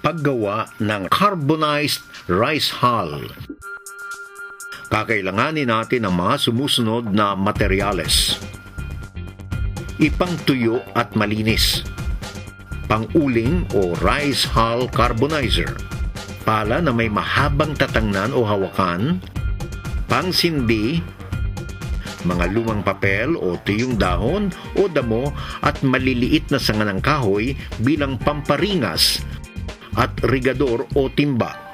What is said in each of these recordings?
paggawa ng carbonized rice hull. Kakailanganin natin ang mga sumusunod na materyales. Ipangtuyo at malinis. Panguling o rice hull carbonizer. Pala na may mahabang tatangnan o hawakan. Pangsindi. Mga lumang papel o tuyong dahon o damo at maliliit na sanga ng kahoy bilang pamparingas at rigador o timba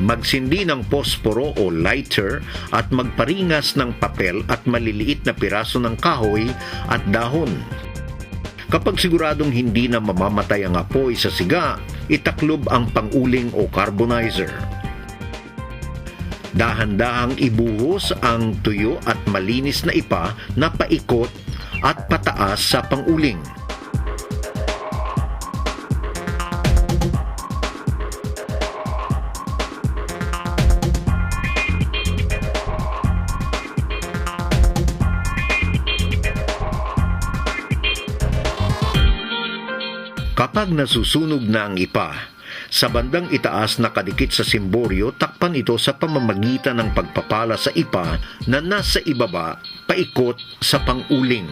magsindi ng posporo o lighter at magparingas ng papel at maliliit na piraso ng kahoy at dahon. Kapag siguradong hindi na mamamatay ang apoy sa siga, itaklob ang panguling o carbonizer. Dahan-dahang ibuhos ang tuyo at malinis na ipa na paikot at pataas sa panguling. Kapag nasusunog na ang ipa, sa bandang itaas na kadikit sa simboryo, takpan ito sa pamamagitan ng pagpapala sa ipa na nasa ibaba, paikot sa panguling.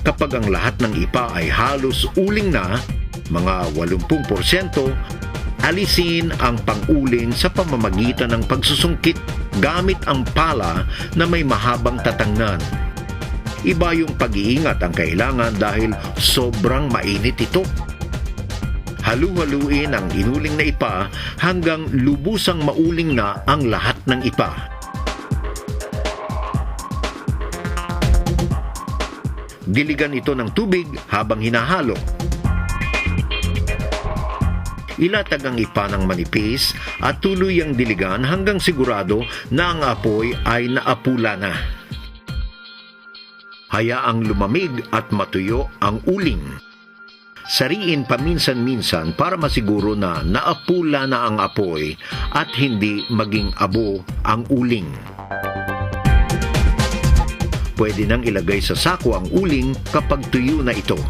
Kapag ang lahat ng ipa ay halos uling na, mga 80%, alisin ang panguling sa pamamagitan ng pagsusungkit gamit ang pala na may mahabang tatangnan. Iba yung pag-iingat ang kailangan dahil sobrang mainit ito. Halu-haluin ang inuling na ipa hanggang lubusang mauling na ang lahat ng ipa. Diligan ito ng tubig habang hinahalo ilatag ang ipa ng manipis at tuloy ang diligan hanggang sigurado na ang apoy ay naapula na. Hayaang lumamig at matuyo ang uling. Sariin paminsan-minsan para masiguro na naapula na ang apoy at hindi maging abo ang uling. Pwede nang ilagay sa sako ang uling kapag tuyo na ito.